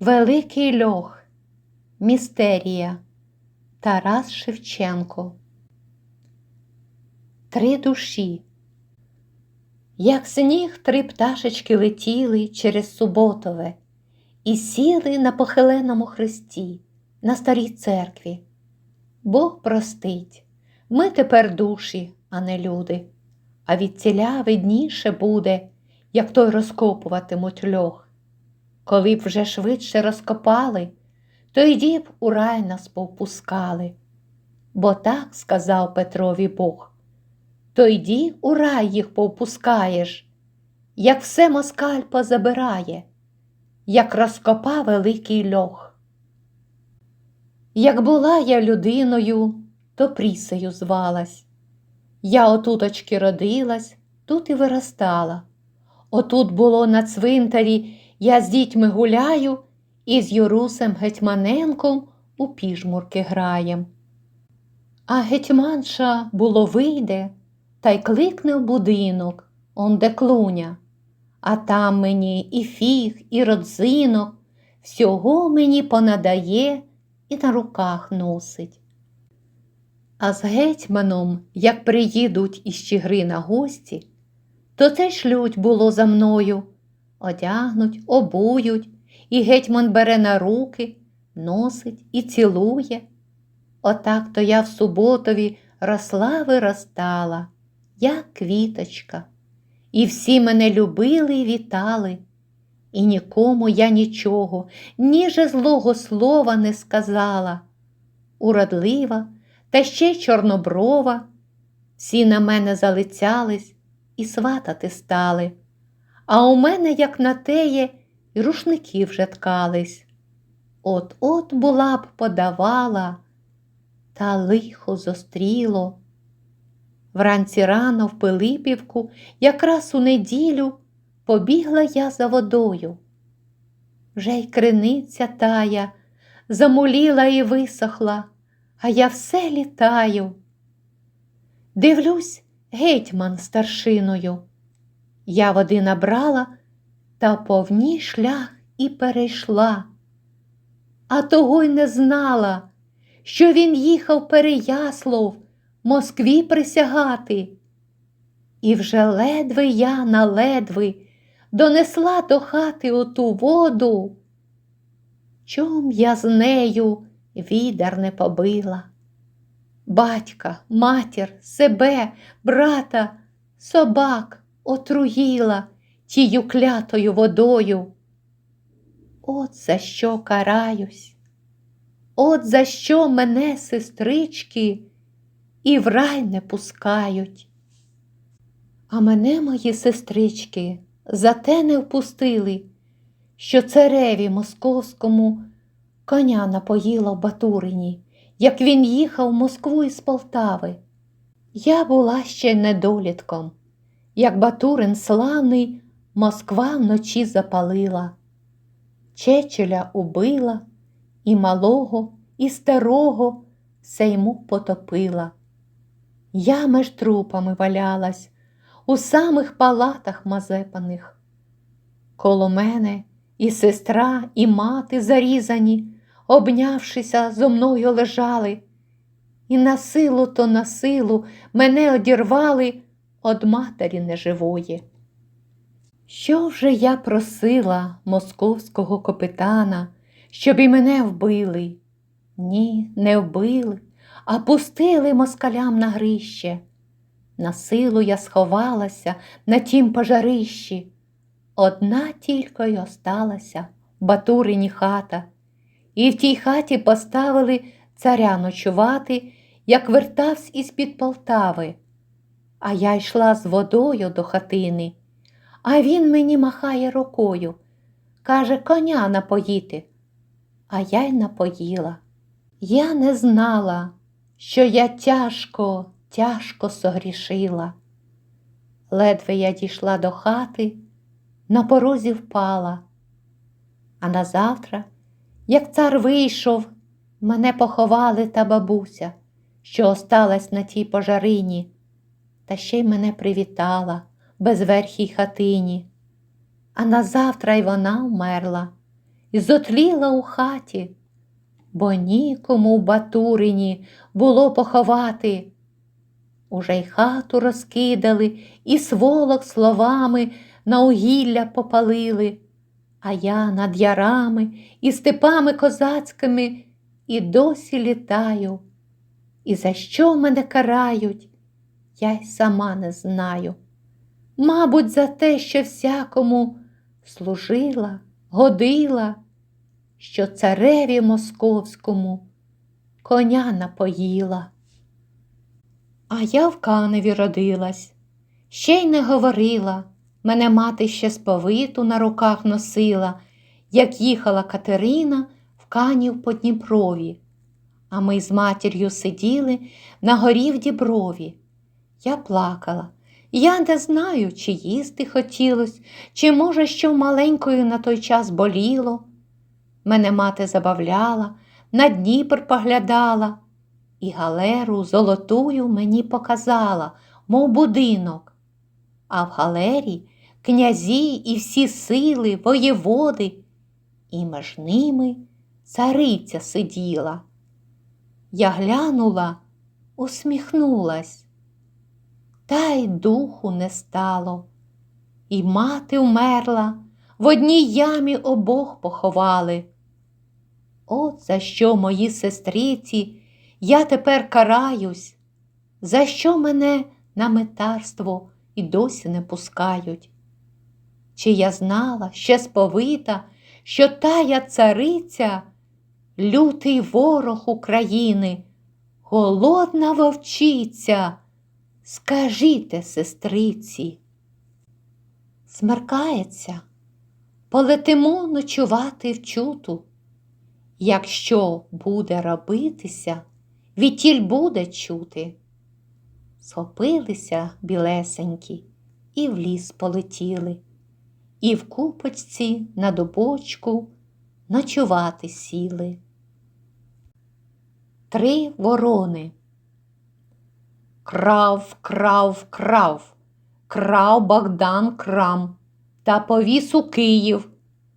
Великий льох. Містерія. Тарас Шевченко. Три душі. Як сніг три пташечки летіли через Суботове і сіли на похиленому хресті, на старій церкві. Бог простить, ми тепер душі, а не люди, а від ціля видніше буде, як той розкопуватимуть льох. Коли б вже швидше розкопали, то й б у рай нас повпускали. Бо так сказав Петрові Бог. То йді у рай їх повпускаєш, як все москаль позабирає, як розкопа великий льох. Як була я людиною, то прісею звалась. Я отуточки родилась, тут і виростала. Отут було на цвинтарі, я з дітьми гуляю і з Юрусем Гетьманенком у піжмурки граєм. А гетьманша було вийде та й кликне в будинок, он де клуня, а там мені і фіг, і родзинок, всього мені понадає і на руках носить. А з гетьманом, як приїдуть із Чигри на гості, то це шлють було за мною, одягнуть, обують, і гетьман бере на руки, носить і цілує. Отак то я в суботові росла виростала, як квіточка, і всі мене любили і вітали, і нікому я нічого, ніже злого слова не сказала. Уродлива та ще чорноброва, всі на мене залицялись і сватати стали, а у мене, як на теє, і рушники вже ткались. От-от була б подавала, та лихо зостріло. Вранці рано в Пилипівку, якраз у неділю, побігла я за водою. Вже й криниця тая, замуліла і висохла, а я все літаю. Дивлюсь, гетьман старшиною. Я води набрала та повній шлях і перейшла, а того й не знала, що він їхав Переяслав Москві присягати. І вже ледве я на ледви донесла до хати оту воду. Чом я з нею відер не побила? Батька, матір, себе, брата, собак отруїла тію клятою водою. От за що караюсь, от за що мене, сестрички, і в рай не пускають. А мене, мої сестрички, за те не впустили, що цареві московському коня напоїла в Батурині, як він їхав в Москву із Полтави. Я була ще недолітком, як Батурин славний Москва вночі запалила, Чечеля убила, і малого, і старого все йому потопила. Я меж трупами валялась у самих палатах мазепаних. Коло мене і сестра, і мати зарізані, обнявшися, зо мною лежали, і на силу то на силу мене одірвали од матері неживої. Що вже я просила московського капитана, щоб і мене вбили? Ні, не вбили, а пустили москалям на грище. На силу я сховалася на тім пожарищі. Одна тільки й осталася в Батурині хата, і в тій хаті поставили царя ночувати, як вертавсь із під Полтави. А я йшла з водою до хатини. А він мені махає рукою, каже, коня напоїти. А я й напоїла. Я не знала, що я тяжко, тяжко согрішила. Ледве я дійшла до хати, на порозі впала. А назавтра, як цар вийшов, мене поховали та бабуся, що осталась на тій пожарині, та ще й мене привітала безверхій хатині. А назавтра й вона вмерла, і зотліла у хаті, бо нікому в Батурині було поховати. Уже й хату розкидали, і сволок словами на угілля попалили, а я над ярами і степами козацькими і досі літаю. І за що мене карають, я й сама не знаю. Мабуть, за те, що всякому служила, годила, що цареві московському коня напоїла. А я в каневі родилась, ще й не говорила. Мене мати ще сповиту на руках носила, як їхала Катерина в канів по Дніпрові. А ми з матір'ю сиділи на горі в діброві. Я плакала. Я не знаю, чи їсти хотілось, чи, може, що маленькою на той час боліло. Мене мати забавляла, на Дніпр поглядала, і галеру золотую мені показала, мов будинок. А в галері князі і всі сили, воєводи, і між ними цариця сиділа. Я глянула, усміхнулась, та й духу не стало. І мати вмерла, в одній ямі обох поховали. От за що мої сестриці, я тепер караюсь, за що мене на метарство і досі не пускають. Чи я знала ще сповита, що тая цариця, лютий ворог України, голодна вовчиця, скажіте, сестриці. Смеркається, полетимо ночувати в чуту. Якщо буде робитися, відтіль буде чути. Схопилися білесенькі і в ліс полетіли, і в купочці на дубочку ночувати сіли. Три ворони. Крав, крав, крав, крав Богдан крам, та повіз у Київ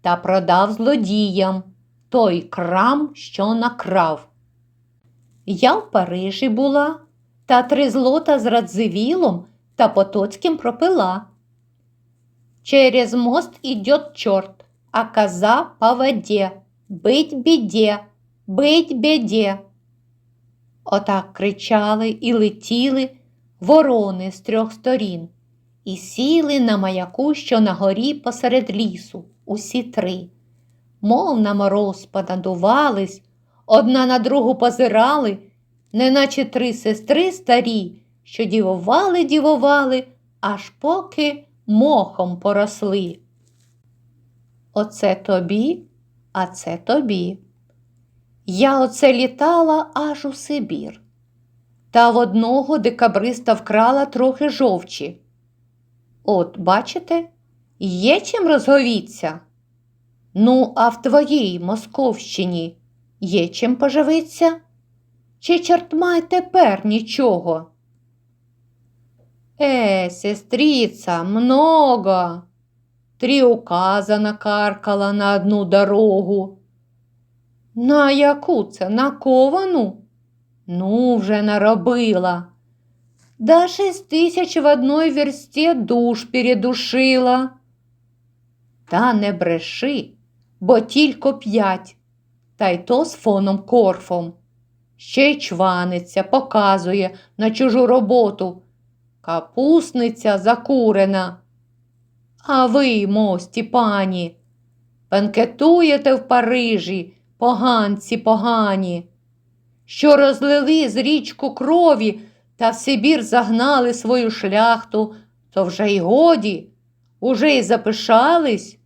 та продав злодіям той крам, що накрав. Я в Парижі була, та три злота з Радзивілом та Потоцьким пропила. Через мост идет черт, а коза по воде. Быть біде, бить біде. Отак кричали і летіли ворони з трьох сторін, і сіли на маяку, що на горі посеред лісу, усі три. Мов на мороз понадувались, одна на другу позирали, неначе три сестри старі, що дівували, дівували, аж поки мохом поросли. Оце тобі, а це тобі. Я оце літала аж у Сибір. Та в одного декабриста вкрала трохи жовчі. От, бачите, є чим розговіться. Ну, а в твоїй Московщині є чим поживиться? Чи чортма й тепер нічого? Е, сестриця, много. Три указа накаркала на одну дорогу. На яку це на ковану? Ну, вже наробила. Да шесть тисяч в одной версті душ передушила. Та не бреши, бо тільки п'ять, та й то з фоном корфом. Ще й чваниться, показує на чужу роботу. Капусниця закурена. А ви, мості пані, бенкетуєте в Парижі, поганці погані, що розлили з річку крові та в Сибір загнали свою шляхту, то вже й годі, уже й запишались.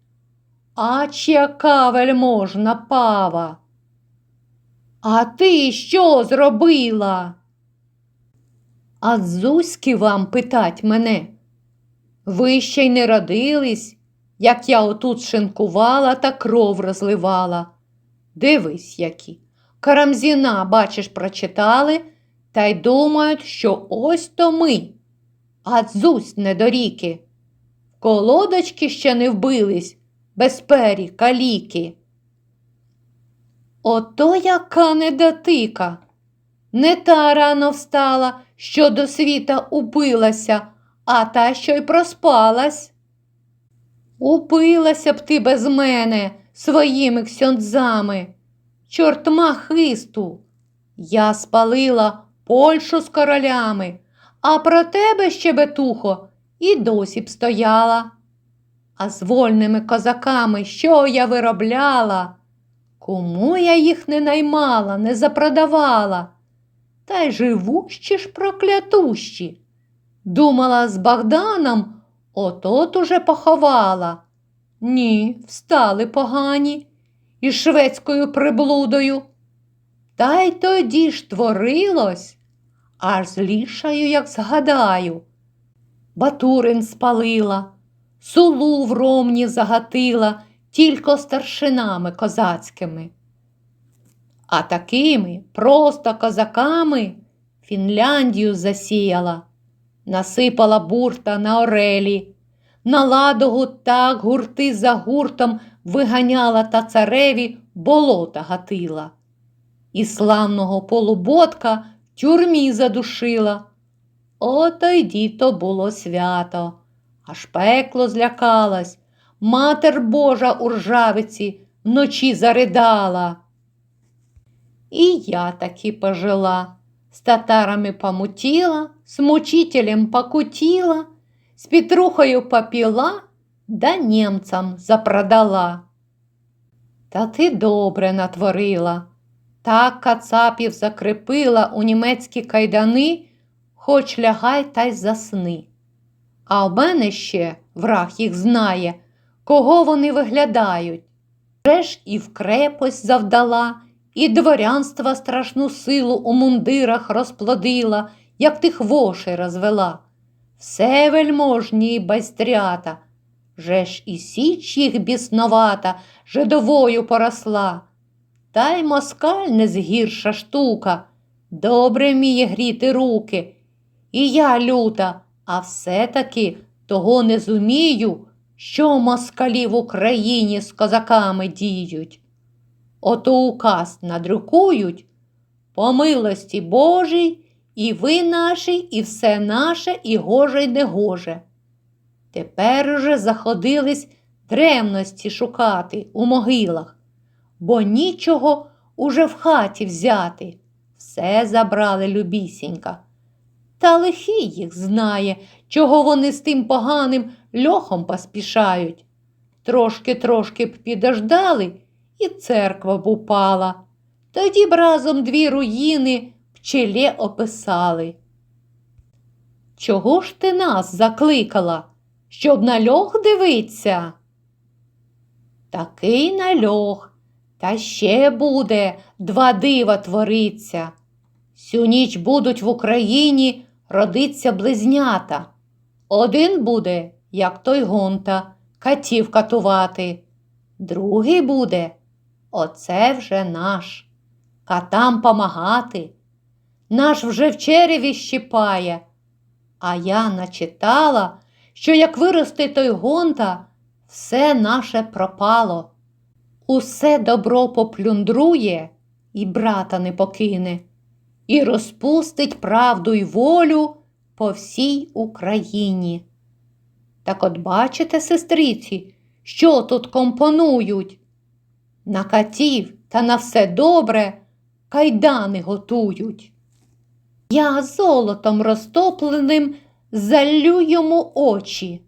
Ач яка вельможна пава. А ти що зробила? А Зузьки вам питать мене. Ви ще й не родились, як я отут шинкувала та кров розливала. Дивись, які. Карамзіна, бачиш, прочитали, та й думають, що ось то ми. А Зусь недоріки. Колодочки ще не вбились, безпері, каліки. Ото яка недотика. Не та рано встала, що до світа упилася, а та, що й проспалась. Упилася б ти без мене своїми ксьондзами, чортма хисту. Я спалила Польщу з королями, а про тебе, щебетухо, і досі б стояла. А з вольними козаками що я виробляла? Кому я їх не наймала, не запродавала? Та й живущі ж проклятущі. Думала, з Богданом отот уже поховала. Ні, встали погані із шведською приблудою. Та й тоді ж творилось, аж злішаю, як згадаю. Батурин спалила, сулу в ромні загатила тільки старшинами козацькими. А такими просто козаками Фінляндію засіяла, насипала бурта на орелі, на ладогу так гурти за гуртом виганяла та цареві болота гатила. І славного полуботка тюрмі задушила. Ото й діто було свято, аж пекло злякалась, матер Божа у ржавиці вночі заридала. І я таки пожила, з татарами помутіла, з мучителем покутіла, з Петрухою попіла, да німцям запродала. Та ти добре натворила, так кацапів закрепила у німецькі кайдани, хоч лягай та й засни. А в мене ще враг їх знає, кого вони виглядають. Вже ж і в крепость завдала, і дворянства страшну силу у мундирах розплодила, як тих вошей розвела. Все вельможні байстрята, же ж і січ їх бісновата, жидовою поросла. Та й москаль не згірша штука, добре вміє гріти руки. І я люта, а все-таки того не зумію, що москалі в Україні з козаками діють. Ото указ надрукують по милості Божій, і ви наші, і все наше, і гоже й негоже. Тепер уже заходились древності шукати у могилах, бо нічого уже в хаті взяти. Все забрали любісінька. Та лихий їх знає, чого вони з тим поганим льохом поспішають. Трошки-трошки б підождали, і церква б упала. Тоді б разом дві руїни в описали. Чого ж ти нас закликала, щоб на льох дивиться? Такий на льох, та ще буде два дива твориться. Сю ніч будуть в Україні родиться близнята. Один буде, як той гонта, катів катувати, другий буде, оце вже наш, катам помагати. Наш вже в череві щипає. А я начитала, що як виросте той гонта, все наше пропало. Усе добро поплюндрує і брата не покине, і розпустить правду й волю по всій Україні. Так от бачите, сестриці, що тут компонують? На катів та на все добре кайдани готують. Я золотом розтопленим залю йому очі.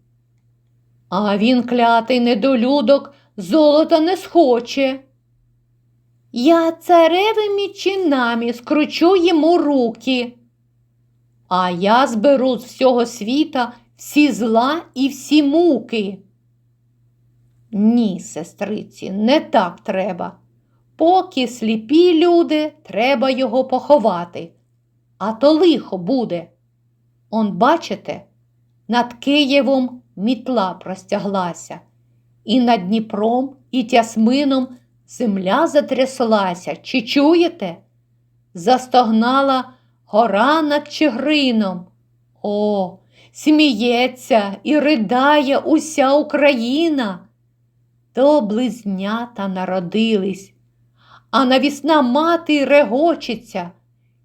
А він, клятий недолюдок, золота не схоче. Я царевими чинами скручу йому руки, а я зберу з всього світа всі зла і всі муки. Ні, сестриці, не так треба. Поки сліпі люди, треба його поховати, а то лихо буде. Он, бачите, над Києвом мітла простяглася, і над Дніпром, і Тясмином земля затряслася. Чи чуєте? Застогнала гора над Чигрином. О, сміється і ридає уся Україна. То близнята народились, а навісна мати регочеться,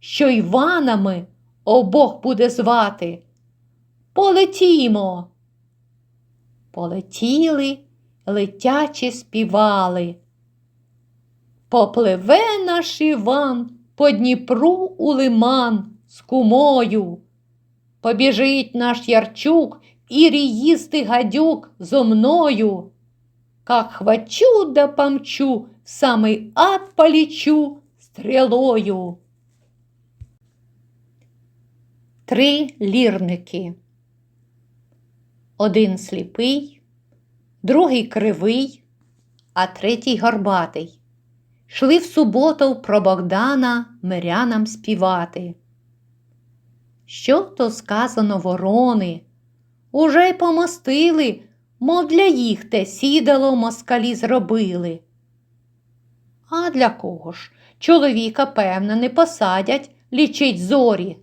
що Іванами обох буде звати. Полетімо. Полетіли, летячі співали. Попливе наш Іван по Дніпру у лиман з кумою. Побіжить наш Ярчук і їсти гадюк зо мною. Как хвачу да помчу, в самий ад полічу стрілою. Три лірники. Один сліпий, другий кривий, а третій горбатий. Шли в суботу про Богдана мирянам співати. Що то сказано ворони? Уже й помостили, мов для їх те сідало москалі зробили. А для кого ж? Чоловіка, певно, не посадять лічить зорі.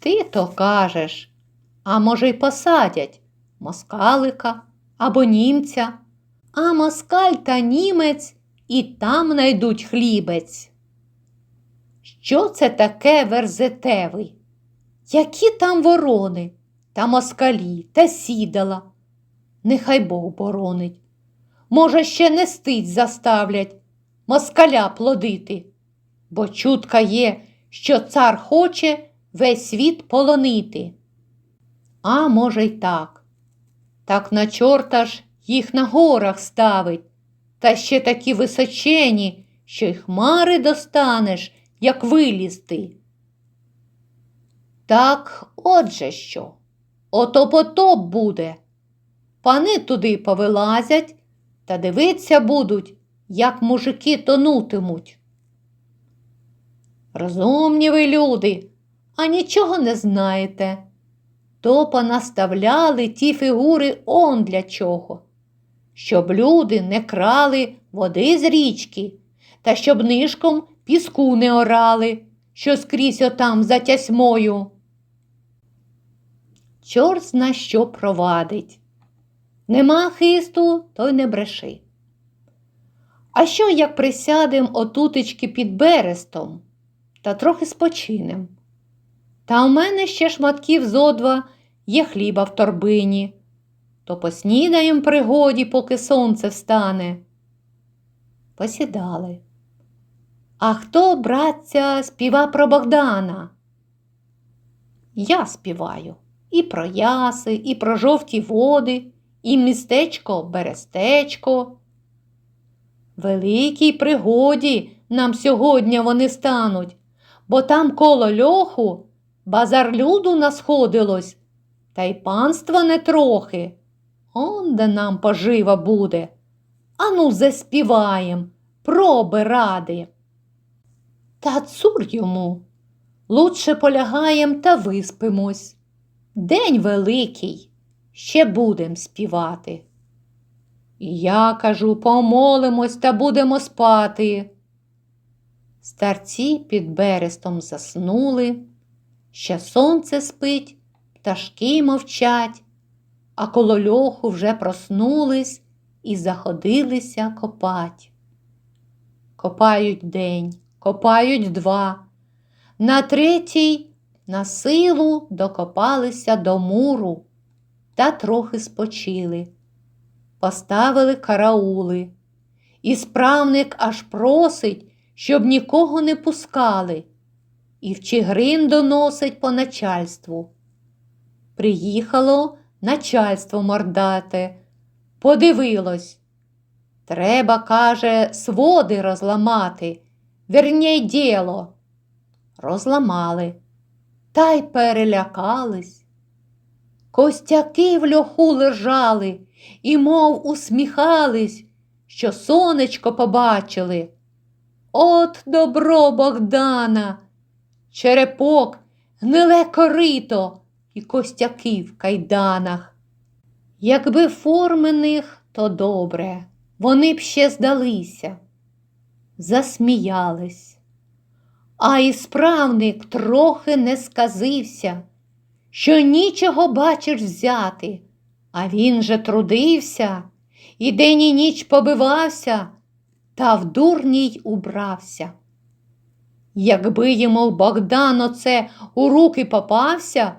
Ти то кажеш, а може, й посадять москалика або німця, а москаль та німець і там найдуть хлібець. Що це таке верзетевий? Які там ворони, та москалі, та сідала? Нехай Бог боронить. Може, ще не стить заставлять москаля плодити, бо чутка є, що цар хоче весь світ полонити. А може, й так. Так на чорта ж їх на горах ставить, та ще такі височені, що й хмари достанеш, як вилізти. Так, отже що, ото потоп буде. Пани туди повилазять та дивиться будуть, як мужики тонутимуть. Розумні ви люди, а нічого не знаєте. То понаставляли ті фігури он для чого, щоб люди не крали води з річки, та щоб нишком піску не орали, що скрізь отам за тясьмою. Чорт зна що провадить. Нема хисту, то й не бреши. А що, як присядем отутечки під берестом та трохи спочинем? Та у мене ще шматків зо два є хліба в торбині, то поснідаєм пригоді, поки сонце встане. Посідали. А хто, братця, співа про Богдана? Я співаю і про яси, і про жовті води, і містечко Берестечко. Великій пригоді нам сьогодні вони стануть, бо там коло льоху базар люду насходилось, та й панства не трохи. Он де нам пожива буде. Ану, заспіваєм, проби ради. Та цур йому. Лучше полягаєм та виспимось. День великий, ще будем співати. Я кажу, помолимось та будемо спати. Старці під берестом заснули, ще сонце спить, пташки мовчать, а коло льоху вже проснулись і заходилися копать. Копають день, копають два, на третій на силу докопалися до муру та трохи спочили, поставили караули, і справник аж просить, щоб нікого не пускали, і в Чигрин доносить по начальству. Приїхало начальство мордате, подивилось. Треба, каже, своди розламати, верній діло. Розламали та й перелякались. Костяки в льоху лежали і, мов усміхались, що сонечко побачили. От добро Богдана, черепок, гниле корито і костяки в кайданах. Якби формених, то добре, вони б ще здалися, засміялись. А ісправник трохи не сказився, що нічого бачиш взяти, а він же трудився і день і ніч побивався, та в дурній убрався. Якби йому Богдан оце у руки попався,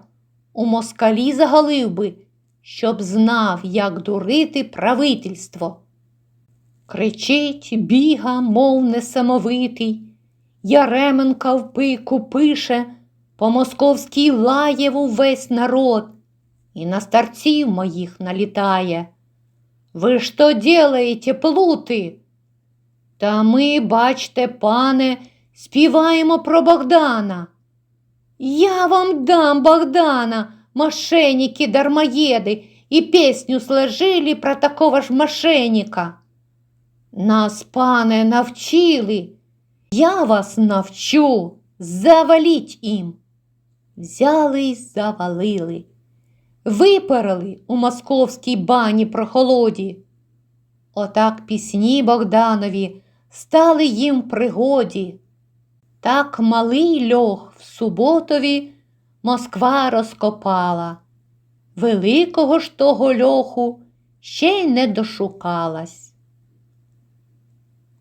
у москалі загалив би, щоб знав, як дурити правительство. Кричить, біга, мов несамовитий, Яременка в пику пише, по московській лаєву весь народ, і на старців моїх налітає. Ви що делаєте, плути? Та ми, бачте, пане, співаємо про Богдана. Я вам дам Богдана, мошенники дармоеды, и песню сложили про такого ж мошенника. Нас, пане, навчили, я вас навчу, заваліть їм. Взяли й завалили, випарили у московській бані прохолоді. Отак пісні Богданові стали їм пригоді. Так малий льох в суботові Москва розкопала. Великого ж того льоху ще й не дошукалась.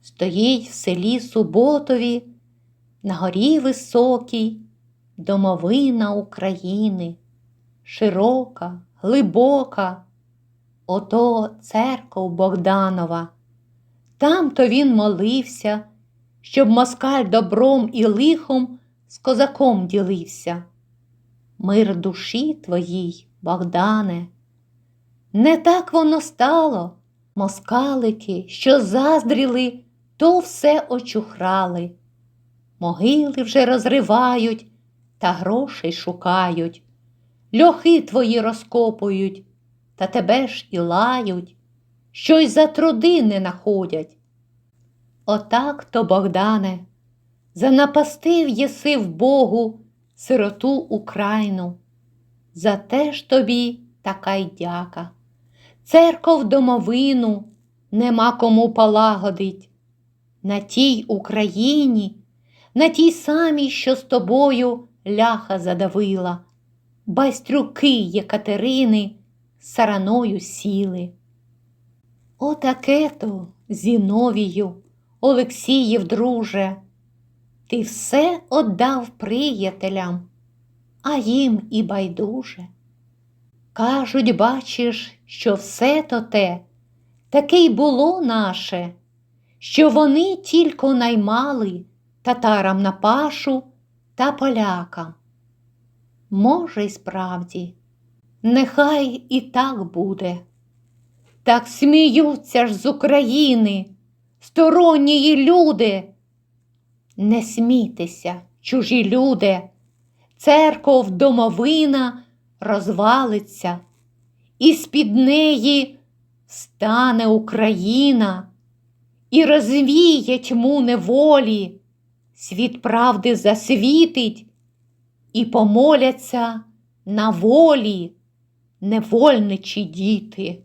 Стоїть в селі Суботові, на горі високій, домовина України, широка, глибока, ото церков Богданова. Там то він молився, щоб москаль добром і лихом з козаком ділився. Мир душі твоїй, Богдане. Не так воно стало. Москалики, що заздріли, то все очухрали. Могили вже розривають та грошей шукають. Льохи твої розкопують, та тебе ж і лають, що й за труди не находять. Отак то, Богдане, занапастив єси в Богу сироту Україну. За те ж тобі така й дяка. Церков домовину нема кому полагодить. На тій Україні, на тій самій, що з тобою ляха задавила, байстрюки Єкатерини сараною сіли. Отаке то, Зіновію, Олексіїв, друже, ти все отдав приятелям, а їм і байдуже. Кажуть, бачиш, що все то те таке й було наше, що вони тільки наймали татарам на пашу та полякам. Може, й справді, нехай і так буде. Так сміються ж з України, стороннії люди. Не смійтеся, чужі люди, церков домовина розвалиться, і з-під неї стане Україна. І розвіє тьму неволі, світ правди засвітить. І помоляться на волі невольничі діти.